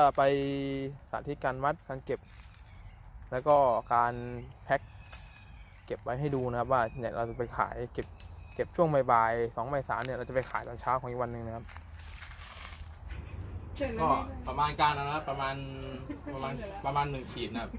ก็ไปสาธิตการวัดการเก็บ แล้วก็การแพ็คเก็บไว้ให้ดูนะครับ ว่าเนี่ยเราจะไปขายเก็บเก็บช่วงบ่ายๆสองบ่ายสามเนี่ยเราจะไปขายตอนเช้าของอีกวันหนึ่งนะครับ ก็ประมาณการนะครับประมาณประมาณประมาณหนึ่งขีดนะครับ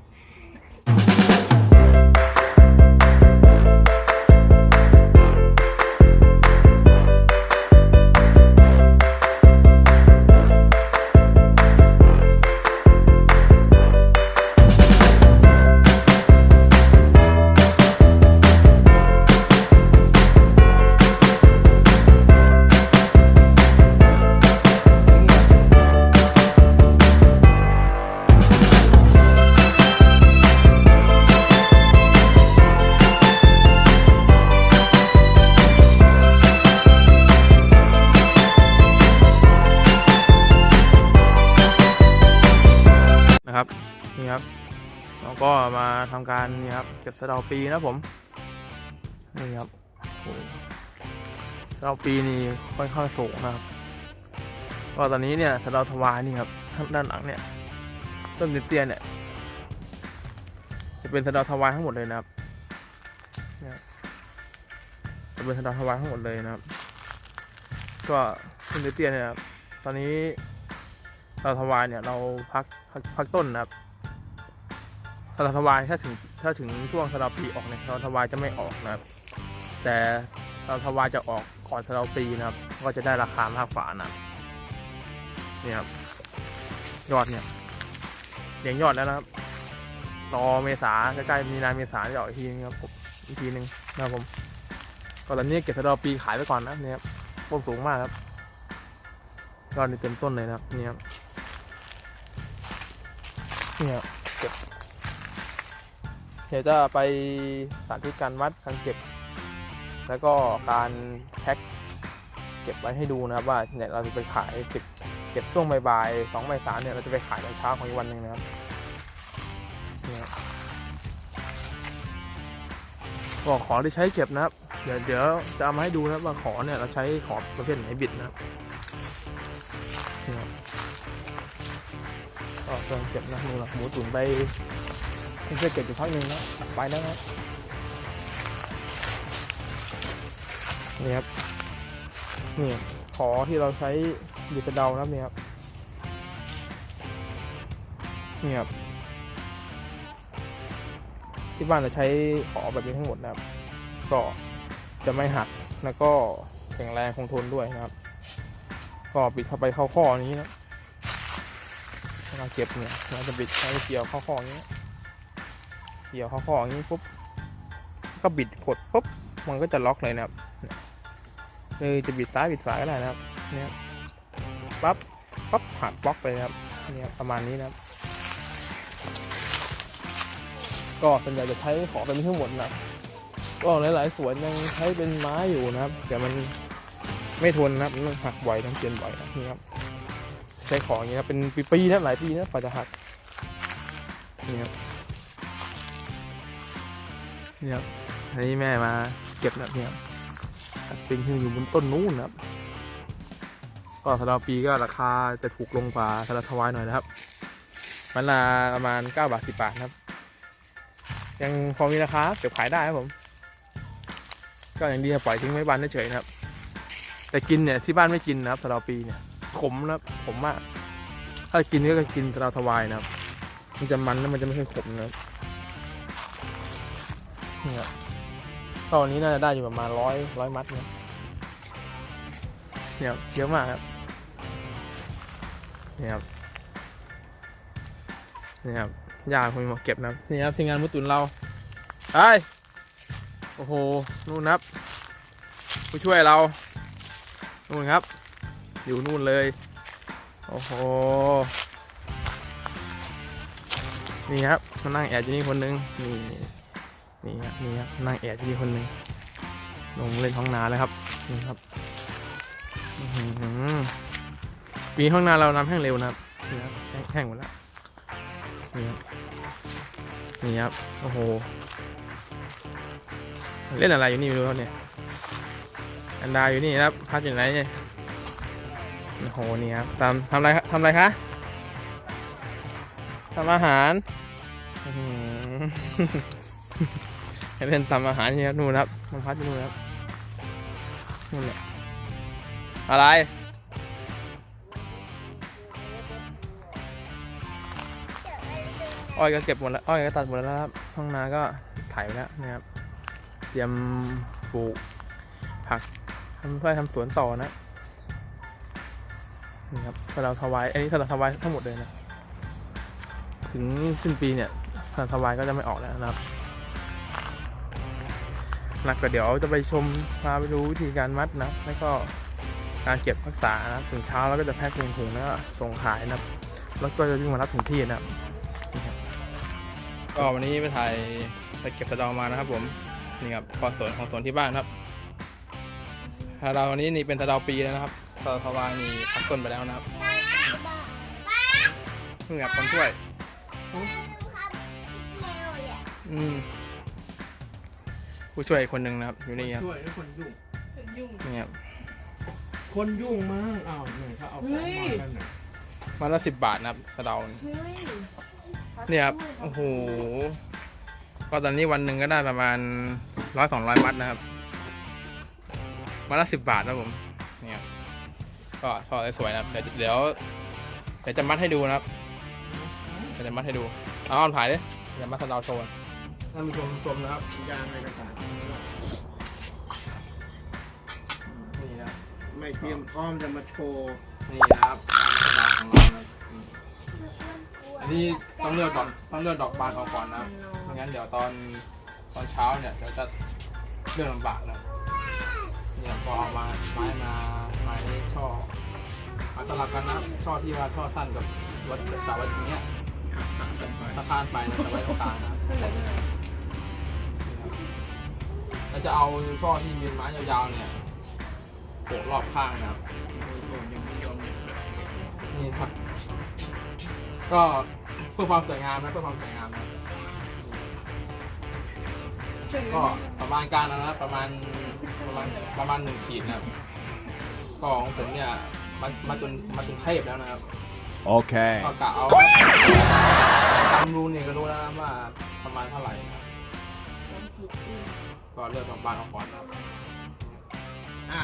ก็มาทำการนี่ครับเก็บสะเดาปีนะผมนี่ครับสะเดาปีนี่ค่อนข้างสูงนะครับก็ตอนนี้เนี่ยสะเดาทวายนี่ครับด้านหลังเนี่ยต้นเตี้ยๆเนี่ยจะเป็นสะเดาทวายทั้งหมดเลยนะครับจะเป็นสะเดาทวายทั้งหมดเลยนะครับ ก็ต้นเตี้ยๆเนี่ยตอนนี้เราทวายเนี่ยเราพักพักต้นนะครับ สลับทวายถ้าถึงถ้าถึงช่วงสลับปีออกเนี่ยเราทวายจะไม่ออกนะครับ แต่เราทวายจะออกก่อนสลับปีนะครับ ก็จะได้ราคามากกว่านะครับนี่ครับยอดเนี่ยเลี้ยงยอดแล้วนะครับรอเมษาใกล้ๆมีนาเมษาจะออกอีกทีนึงครับผมอีกทีนึงนะครับผมก็ตอนนี้เก็บสะดาปีขายไปก่อนนะเนี่ยครับต้นสูงมากครับยอดนี่เต็มต้นเลยนะครับนี่ครับ เดี๋ยวจะไปสาธิตการวัดการเก็บ แล้วก็การแพ็คเก็บไว้ให้ดูนะครับว่าเนี่ยเราจะไปขายเก็บเก็บช่วงบ่ายๆสองบ่ายสามเนี่ยเราจะไปขายตอนเช้าของอีกวันหนึ่งนะครับเนี่ยก็ขอที่ใช้เก็บนะครับ เดี๋ยวเดี๋ยวจะเอามาให้ดูนะครับว่าขอเนี่ยเราใช้ขอประเภทไหนบิดนะครับนี่ครับก็กำลังเก็บนะมือหมูตุ๋นไป เพิ่งจะเก็บอยู่พักหนึ่งแล้วไปแล้วนะนี่ครับนี่ขอที่เราใช้ดีกระเดานะครับนี่ครับนี่ครับที่บ้านเราใช้ขอแบบนี้ทั้งหมดนะครับ ก็จะไม่หักแล้วก็แข็งแรงคงทนด้วยนะครับ ก็ปิดเข้าไปเข้าข้อนี้นะเวลาเก็บเนี่ยเราจะบิดใช้เกี่ยวเข้าข้อนี้ เกี่ยวเข้าข้ออย่างนี้ปุ๊บก็บิดกดปุ๊บมันก็จะล็อกเลยนะครับเนยเลยจะบิดซ้ายบิดขวาก็ได้นะครับเนี่ยปั๊บปั๊บหักบล็อกไปนะครับเนี่ยประมาณนี้นะครับ ก็ส่วนใหญ่จะใช้ของเป็นทั้งหมดนะก็หลายๆสวนยังใช้เป็นไม้อยู่นะครับ แต่มันไม่ทนนะครับมันหักบ่อยต้องเปลี่ยนบ่อยนะนี่ครับใช้ของอย่างนี้นะเป็นปีๆนะหลายปีนะกว่าจะหักนี่ครับ นี่ครับอันนี้แม่มาเก็บนะเนี่ยครับป็นที่อยู่บนต้นนู้นนะครับก็สำหรับปีก็ราคาจะถูกลงกว่าสำหรับทวายหน่อยนะครับ มันละประมาณ9บาท10บาทครับ ยังพอมีราคาเก็บขายได้ครับผม ก็อย่างดีปล่อยทิ้งไว้บ้านเฉยๆนะครับ แต่กินเนี่ยที่บ้านไม่กินนะครับสำหรับปีเนี่ยขมนะครับขมมากถ้ากินก็กินตราทวายนะครับ มันจะมันแล้วมันจะไม่ค่อยขมนะครับ นี่ครับตอนนี้น่าจะได้อยู่ประมาณร้อยร้อยมัดเนี่ยเนี่ยเยอะมากครับเนี่ยครับเนี่ยครับยาคุณมาเก็บนะนี่ครับทีมงานมุตุนเราไปโอ้โหนู่นครับ ผู้ช่วยเรานู่นครับ อยู่นู่นเลย โอ้โหนี่ครับมานั่งแอบอยู่นี่คนหนึงนี่ นี่ครับนี่ครับนั่งแอบอยู่นี่คนหนึ่งลงเล่นท้องนาแล้วครับนี่ครับปีห้องนาเราน้ำแห้งเร็วนะครับนี่ครับแห้งหมดแล้วนี่ครับนี่ครับโอ้โหเล่นอะไรอยู่นี่ไม่รู้ครับเนี่ยอันดาอยู่นี่ครับพักอยู่ไหนเนี่ยโอ้โหนี่ครับทำทำอะไรครับทำอะไรคะทำอาหาร เล่นทำอาหารเนี่ยครับนู่นครับน้องพัดอยู่นู่นครับนู่นแหละอะไรอ้อยก็เก็บหมดแล้วอ้อยก็ตัดหมดแล้วครับห้องนาก็ไถแล้วนะครับ เตรียมปลูกผักทำเพื่อทำสวนต่อนะนี่ครับถ้าเราถวายอันนี้ถ้าเราถวายทั้งหมดเลยนะ ถึงสิ้นปีเนี่ยถ้าถวายก็จะไม่ออกแล้วนะครับ นะก็เดี๋ยวจะไปชมพาไปดูวิธีการมัดนะแล้วก็การเก็บรักษานะถึงเช้าแล้วก็จะแพ็คถุงๆแล้วก็ส่งขายนะครับแล้วก็จะวิ่งมารับถึงที่นะครับก็วันนี้ไปถ่ายไปเก็บสะเดามานะครับ ผมนี่ครับก็สวนของสวนที่บ้านครับสะเดาวันนี้นี่เป็นสะเดาปีแล้วนะครับสะเดาทวายนี่พักต้นไปแล้วนะครับนี่ครับคนช่วยอืม ผู้ช่วยอีกคนหนึ่งนะครับ อยู่นี่ครับช่วยด้วยคนยุ่งนี่ครับคนยุ่งมากอ้าวหนึ่งเขาเอาของมาแล้วหนึ่งมาละสิบบาทนะครับสะเดาเนี่ยครับโอ้โหก็ตอนนี้วันหนึ่งก็ได้ประมาณร้อยสองร้อยมัดนะครับมาละสิบบาทนะผมเนี่ยครับก็ทอดได้สวยนะครับ เดี๋ยวเดี๋ยวเดี๋ยวจะมัดให้ดูนะครับเดี๋ยวจะมัดให้ดูเอาออนถ่ายเลยเดี๋ยวมัดสะเดาโชว์ ท่านผู้ชมชมนะครับยางเอกสารนี่นะครับไม่เตรียมพร้อมจะมาโชว์ นี่นะครับร้านสะเดาของเรานะครับอันนี้ต้องเลือกดอกต้องเลือกดอกบานออกก่อนนะครับไม่งั้นเดี๋ยวตอนตอนเช้าเนี่ยเดี๋ยวจะเลือกลำบากนะครับเนี่ยก็เอามาไม้มาไม้ช่อมาสลับกันนะครับช่อที่ว่าช่อสั้นกับวัดแต่ว่าอย่างเงี้ยถ้าพลาดไปนะจะไว้ตรงกลางนะ ครับแล้วจะเอาช่อที่มีไม้ยาวๆเนี่ยโปะรอบข้างนะครับนี่ครับ ก็เพื่อความสวยงามนะเพื่อความสวยงามนะก็ประมาณการนะครับประมาณประมาณประมาณหนึ่งขีดนะครับก็ของผมเนี่ยมันมาจนมาจนเทพแล้วนะครับ Okay. ก็กะเอาตามรูเนี่ยก็รู้แล้วนะว่าประมาณเท่าไหร่นะครับ ก็เลือกประมาณเอาก่อนนะครับอะ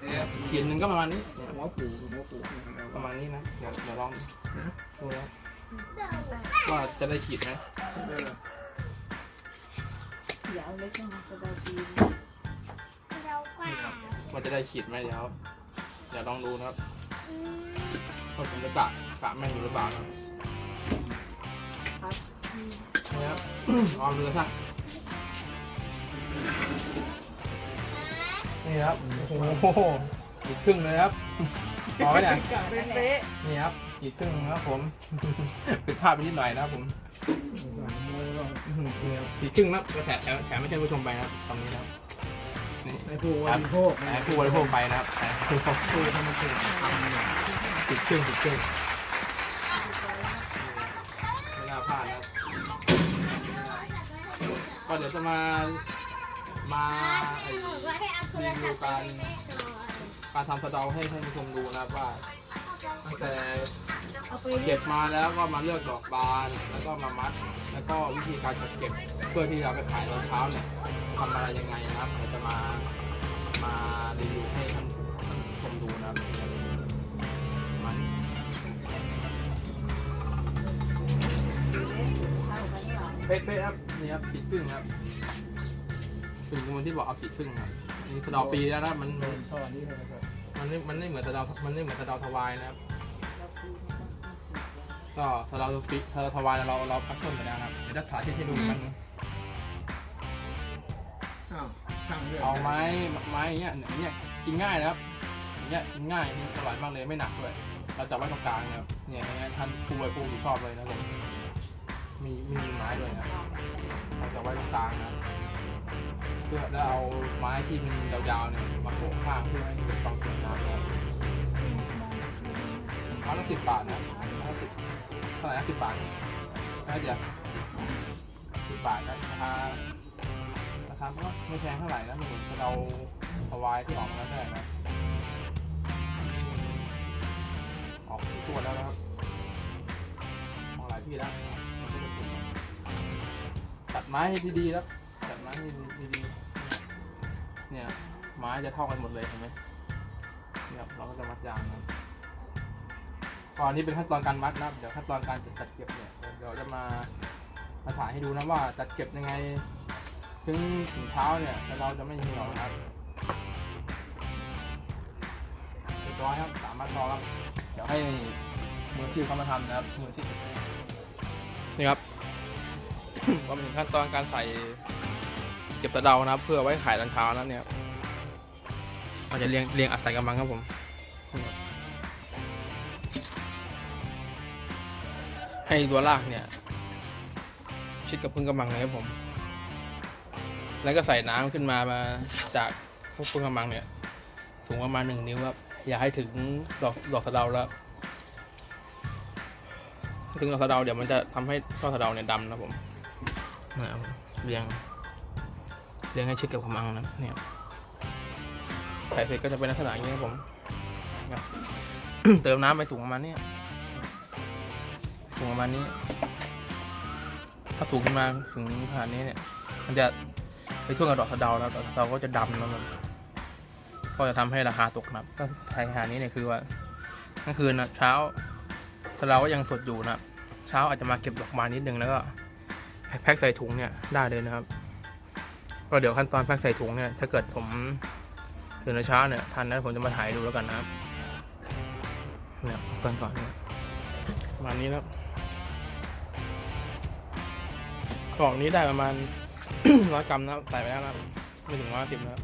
เอ๊ะขีดหนึ่งก็ประมาณนี้หัวปูหัวปูประมาณนี้นะเดี๋ยวเดี๋ยวลองดูนะว่าจะได้ขีดไหมอย่าเอาเล็กนะกระดาษปีนมันจะได้ขีดไหมเดี๋ยวเดี๋ยวลองดูนะครับว่าผมจะกะกะแม่นอยู่หรือเปล่านะครับนี่ครับลองดูสัก นี่ครับ โอ้โหขีดครึ่งเลยครับพอไหมเนี่ยกะเป๊ะนี่ครับขีดครึ่งนะครับผมผิดพลาดไปนิดหน่อยนะครับผมอื้อหือนี่ครับขีดครึ่งนะครับก็แถมแถมแถมไม่ใช่ผู้ชมไปนะครับตรงนี้นะครับนี่ในผู้บริโภคแถมผู้บริโภคไปนะครับแถมผู้บริโภคผู้ทำมาเกิดทำเนี่ยติดเครื่องติดเครื่องไม่น่าพลาดนะครับก็เดี๋ยวจะมา มาไอ้รีวิวการการทำสะเดาให้ท่านผู้ชมดูนะครับว่าตั้งแต่เก็บมาแล้วก็มาเลือกดอกบานแล้วก็มามัด แล้วก็วิธีการเก็บเพื่อที่จะเอาไปขายตอนเช้าเนี่ยทำอะไรยังไงนะครับเดี๋ยวจะมามารีวิวให้ท่านผู้ชมดูนะครับมันเป๊ะๆครับนี่ครับขีดครึ่งครับ ถึงคนที่บอกเอาขีดครึ่งครับนี่สะเดาปีแล้วนะมันมันท่อนี้เลยนะครับมันไม่มันไม่เหมือนสะเดามันไม่เหมือนสะเดาทวายนะครับ ก็สะเดาปีสะเดาทวายเราเราพักต้นไปแล้วนะครับเดี๋ยวจะสาธิตให้ดูมันอ้าวช่างเรื่องเอาไม้ไม้อย่างเงี้ยอย่างเงี้ยกินง่ายนะครับอย่างเงี้ยกินง่ายอร่อยมากเลยไม่หนักด้วยเราจะไว้ตรงกลางนะครับเนี่ยอย่างเงี้ยท่านผู้บริโภคชอบเลยนะผมมีมีไม้ด้วยนะเราจะไว้ตรงกลางนะครับ เพื่อแล้วเอาไม้ที่มันยาวๆเนี่ยมาโปะข้างเพื่อให้เกิดความสวยงามนะครับไม้ละสิบบาทนะไม้ละสิบเท่าไหร่นะสิบบาทน่าจะสิบบาทนะราคาราคาก็ไม่แพงเท่าไหร่นะเหมือนเราถวายที่ออกมาแล้วได้นะออกทั่วแล้วนะครับออกหลายที่ที่แล้วมันก็จะติดตัดไม้ให้ดีๆแล้ว ตัดไม้ให้ดีๆเนี่ยไม้จะเท่ากันหมดเลยเห็นไหมเนี่ยเราก็จะมัดยางนะตอนนี้เป็นขั้นตอนการมัดนะเดี๋ยวขั้นตอนการจัดเก็บเนี่ยเดี๋ยวจะมามาถ่ายให้ดูนะว่าจัดเก็บยังไง ถึงถึงเช้าเนี่ยเราจะไม่เหี่ยวนะครับเรียบร้อยครับสามารถรอครับเดี๋ยวให้มือชีพเขามาทำนะครับมือชีพนี่ครับก็เป็นขั้นตอนการใส่ เก็บตะเดานะครับเพื่อไว้ขายตอนเช้านะเนี่ยครับเราจะเรียงเรียงอัดใส่กำมังครับผมให้ตัวลากเนี่ย ชิดกับพึ่งกำมังเลยครับผม แล้วก็ใส่น้ำขึ้นมามาจากพพึ่งกำมังเนี่ยสูงประมาณหนึ่งนิ้วครับอย่าให้ถึงดอกดอกสะเดาแล้วถึงดอกสะเดาเดี๋ยวมันจะทำให้ช่อสะเดาเนี่ยดำนะครับผมนะครับเรียง เรียงให้ชิดกับกำมังนะเนี่ยใส่เสร็จก็จะเป็นลักษณะอย่างนี้ครับผมเติมน้ำไปสูงประมาณนี้สูงประมาณนี้ ถ้าสูงขึ้นมาถึงขนาดนี้เนี่ย มันจะไปช่วงกับดอกสะเดาแล้วดอกสะเดาก็จะดำแล้วมันก็จะทำให้ราคาตกนะครับก็ไทยขนาดนี้เนี่ยคือว่ากลางคืนนะเช้าสะเดาก็ยังสดอยู่นะเช้าอาจจะมาเก็บดอกบานนิดนึงแล้วก็แพ็คใส่ถุงเนี่ยได้เลยนะครับ ก็เดี๋ยวขั้นตอนแพ็คใส่ถุงเนี่ย ถ้าเกิดผมตื่นเช้าเนี่ยทันนะผมจะมาถ่ายดูแล้วกันนะครับเนี่ยตอนก่อนเนี่ยประมาณนี้นะครับกล่องนี้ได้ประมาณร้อยกรัมนะใส่ไปแล้วนะไม่ถึงร้อยสิบนะค